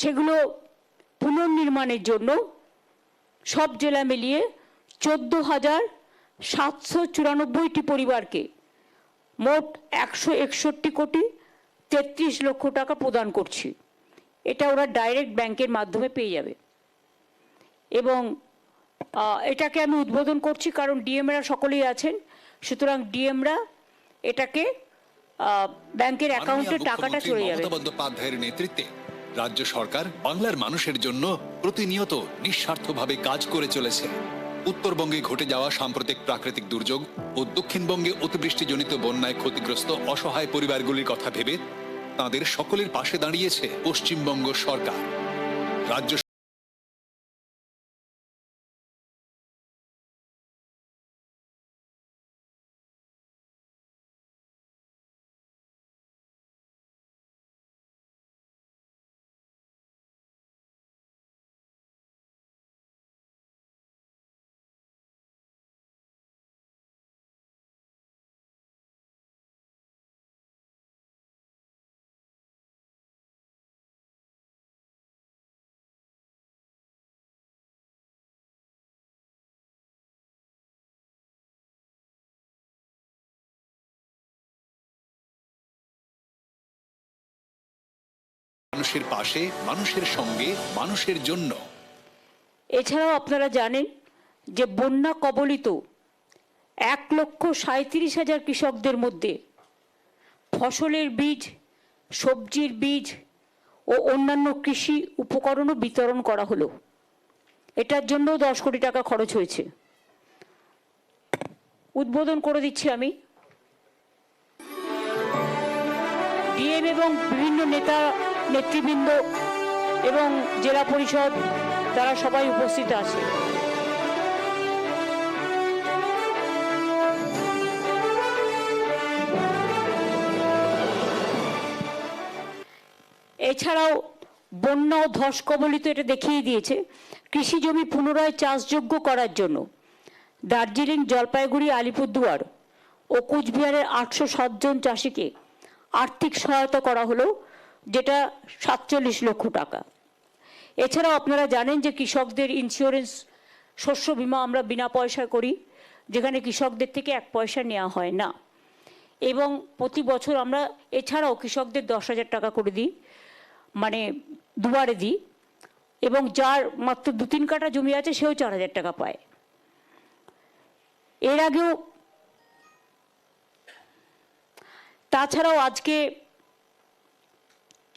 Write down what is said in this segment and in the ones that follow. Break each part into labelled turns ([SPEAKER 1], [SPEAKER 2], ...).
[SPEAKER 1] সেগুলো পুনর্নির্মাণের জন্য সব জেলা মিলিয়ে চোদ্দ হাজার সাতশো চুরানব্বইটি পরিবারকে মোট একশো একষট্টি কোটি তেত্রিশ লক্ষ টাকা প্রদান করছি। এটা ওরা ডাইরেক্ট ব্যাংকের মাধ্যমে পেয়ে যাবে। এবং এটাকে আমি উদ্বোধন করছি কারণ ডিএমরা সকলেই আছেন। সুতরাং ডিএমরা এটাকে ব্যাংকের অ্যাকাউন্টে টাকাটা চলে যাবে।
[SPEAKER 2] বন্দ্যোপাধ্যায়ের নেতৃত্বে রাজ্য সরকার বাংলার মানুষের জন্য প্রতিনিয়ত নিঃস্বার্থভাবে কাজ করে চলেছে। উত্তরবঙ্গে ঘটে যাওয়া সাম্প্রতিক প্রাকৃতিক দুর্যোগ ও দক্ষিণবঙ্গে অতিবৃষ্টিজনিত বন্যায় ক্ষতিগ্রস্ত অসহায় পরিবারগুলির কথা ভেবে তাদের সকলের পাশে দাঁড়িয়েছে পশ্চিমবঙ্গ সরকার। রাজ্য মানুষের পাশে, মানুষের সঙ্গে, মানুষের জন্য।
[SPEAKER 1] এছাড়াও আপনারা জানেন যে বন্যা কবলিত এক লক্ষ সাঁত্রিশ হাজার কৃষকদের মধ্যে ফসলের বীজ, সবজির বীজ ও অন্যান্য কৃষি উপকরণও বিতরণ করা হলো। এটার জন্য দশ কোটি টাকা খরচ হয়েছে। উদ্বোধন করে দিচ্ছি আমি। ডিএম এবং বিভিন্ন নেতা নেতৃবৃন্দ এবং জেলা পরিষদ, তারা সবাই উপস্থিত আছে। এছাড়াও বন্যা ও ধস কবলিত এটা দেখিয়ে দিয়েছে, কৃষি জমি পুনরায় চাষযোগ্য করার জন্য। দার্জিলিং জলপাইগুড়ি আলিপুরদুয়ার ও কুচবিহারের আটশো সাতজন চাষিকে আর্থিক সহায়তা করা হলো। যেটা সাতচল্লিশ লক্ষ টাকা। এছাড়াও আপনারা জানেন যে কৃষকদের ইন্স্যুরেন্স শস্য বীমা আমরা বিনা পয়সা করি, যেখানে কৃষকদের থেকে এক পয়সা নেওয়া হয় না। এবং প্রতি বছর আমরা এছাড়াও কৃষকদের দশ হাজার টাকা করে দিই মানে দুবারে দিই। এবং যার মাত্র দু তিন কাঠা জমি আছে, সেও চার হাজার টাকা পায়। এর আগেও তাছাড়াও আজকে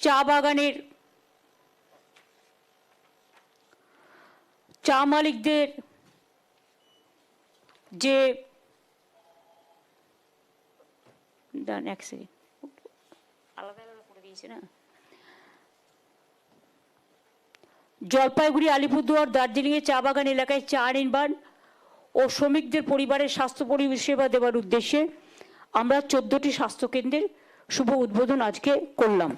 [SPEAKER 1] চা বাগানের চা মালিকদের যে দাঁড়ান এক আলাদা আলাদা দিয়েছে না? জলপাইগুড়ি, আলিপুরদুয়ার, দার্জিলিংয়ে চা বাগান এলাকায় চা নির্মাণ ও শ্রমিকদের পরিবারের স্বাস্থ্য পরিষেবা দেওয়ার উদ্দেশ্যে আমরা চোদ্দটি স্বাস্থ্যকেন্দ্রের শুভ উদ্বোধন আজকে করলাম।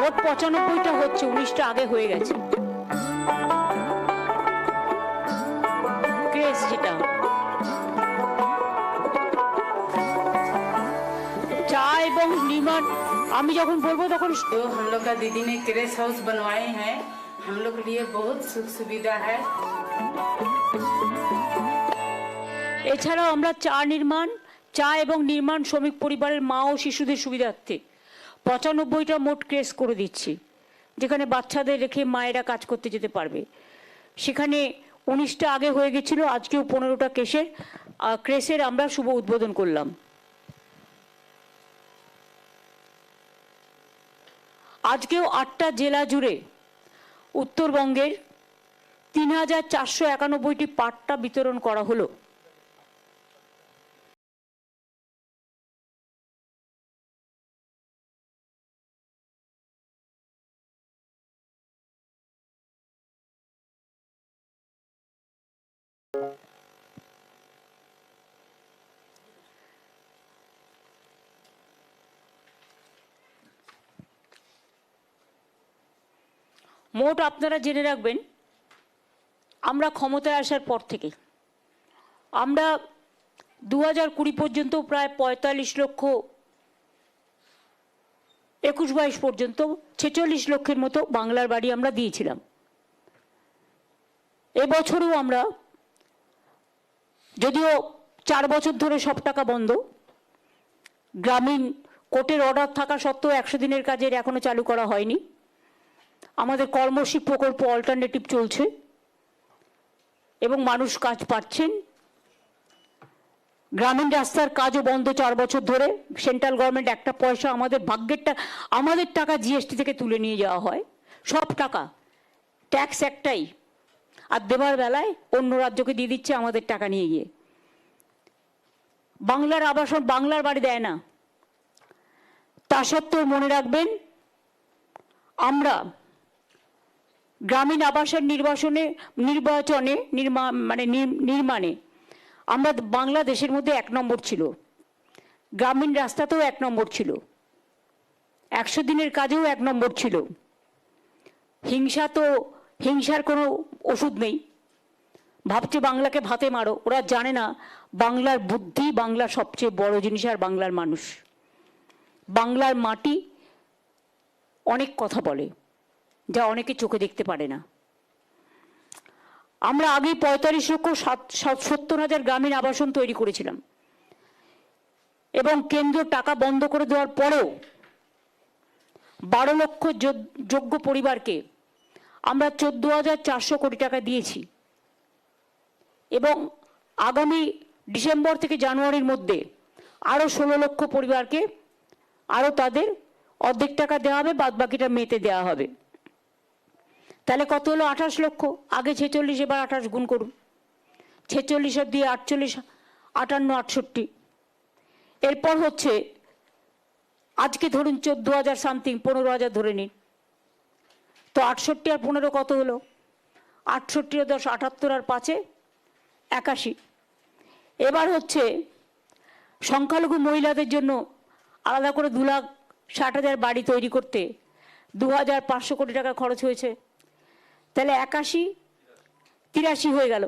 [SPEAKER 1] মোট পঁচানব্বইটা হচ্ছে উনিশটা আগে হয়ে গেছে ক্রেজ যেটা চা এবং নির্মাণ আমি যখন বলবো তখন
[SPEAKER 3] जो हम लोग का दीदी ने क्रेस हाउस बनवाए हैं हम लोग के लिए बहुत सुख सुविधा है
[SPEAKER 1] এছাড়াও আমরা চা নির্মাণ, চা এবং নির্মাণ শ্রমিক পরিবারের মা ও শিশুদের সুবিধার্থে পঁচানব্বইটা মোট ক্রেস করে দিচ্ছি, যেখানে বাচ্চাদের রেখে মায়েরা কাজ করতে যেতে পারবে। সেখানে উনিশটা আগে হয়ে গেছিল, আজকেও পনেরোটা কেসের ক্রেসের আমরা শুভ উদ্বোধন করলাম। আজকেও আটটা জেলা জুড়ে উত্তরবঙ্গের তিন হাজার চারশো একানব্বইটি পাট্টা বিতরণ করা হলো। মোট আপনারা জেনে রাখবেন, আমরা ক্ষমতায় আসার পর থেকে, আমরা দু হাজার কুড়ি পর্যন্ত প্রায় পঁয়তাল্লিশ লক্ষ, একুশ বাইশ পর্যন্ত, ছেচল্লিশ লক্ষের মতো বাংলার বাড়ি আমরা দিয়েছিলাম। এবছরও আমরা, যদিও চার বছর ধরে সব টাকা বন্ধ, গ্রামীণ কোর্টের অর্ডার থাকা সত্ত্বেও একশো দিনের কাজের এখনও চালু করা হয়নি। আমাদের কর্মশী প্রকল্প অল্টারনেটিভ চলছে এবং মানুষ কাজ পাচ্ছেন। গ্রামীণ রাস্তার কাজও বন্ধ চার বছর ধরে। সেন্ট্রাল গভর্নমেন্ট একটা পয়সা আমাদের ভাগ্যেরটা আমাদের টাকা জিএসটি থেকে তুলে নিয়ে যাওয়া হয়। সব টাকা। ট্যাক্স একটাই। আর দেবার বেলায় অন্য রাজ্যকে দিয়ে দিচ্ছে আমাদের টাকা নিয়ে গিয়ে। বাংলার আবাসন বাংলার বাড়ি দেয় না। তা সত্ত্বেও মনে রাখবেন, আমরা গ্রামীণ আবাসন নির্বাসনে, নির্বাচনে, নির্মা মানে নির- নির্মাণে আমরা বাংলাদেশের মধ্যে এক নম্বর ছিল। গ্রামীণ রাস্তাতেও এক নম্বর ছিল। একশো দিনের কাজেও এক নম্বর ছিল। হিংসা তো, হিংসার কোনো ওষুধ নেই। ভাবছে বাংলাকে ভাতে মারো। ওরা জানে না বাংলার বুদ্ধি বাংলার সবচেয়ে বড় জিনিস আর বাংলার মানুষ। বাংলার মাটি অনেক কথা বলে। যা অনেকে চোখে দেখতে পারে না। আমরা আগে পঁয়তাল্লিশ লক্ষ সাত- সাত- সত্তর হাজার গ্রামীণ আবাসন তৈরি করেছিলাম। এবং কেন্দ্র টাকা বন্ধ করে দেওয়ার পরেও বারো লক্ষ যোগ- যোগ্য পরিবারকে আমরা চোদ্দ হাজার চারশো কোটি টাকা দিয়েছি। এবং আগামী ডিসেম্বর থেকে জানুয়ারির মধ্যে আরও ষোলো লক্ষ পরিবারকে আরও তাদের অর্ধেক টাকা দেওয়া হবে বাদ বাকিটা মেতে দেওয়া হবে। তাহলে কত হলো? আঠাশ লক্ষ। আগে ছেচল্লিশ, এবার আঠাশ গুণ করুন। ছেচল্লিশের দিয়ে আটচল্লিশ, আটান্ন, আটষট্টি। এরপর হচ্ছে, আজকে ধরুন চোদ্দ হাজার সামথিং পনেরো হাজার ধরে নিন। তো আটষট্টি আর পনেরো কত হলো? আটষট্টি দশ, আটাত্তর আর পাঁচে একাশি। এবার হচ্ছে, সংখ্যালঘু মহিলাদের জন্য আলাদা করে দু লাখ ষাট হাজার বাড়ি তৈরি করতে দু হাজার পাঁচশো কোটি টাকা খরচ হয়েছে। তাহলে একাশি তিরাশি হয়ে গেল।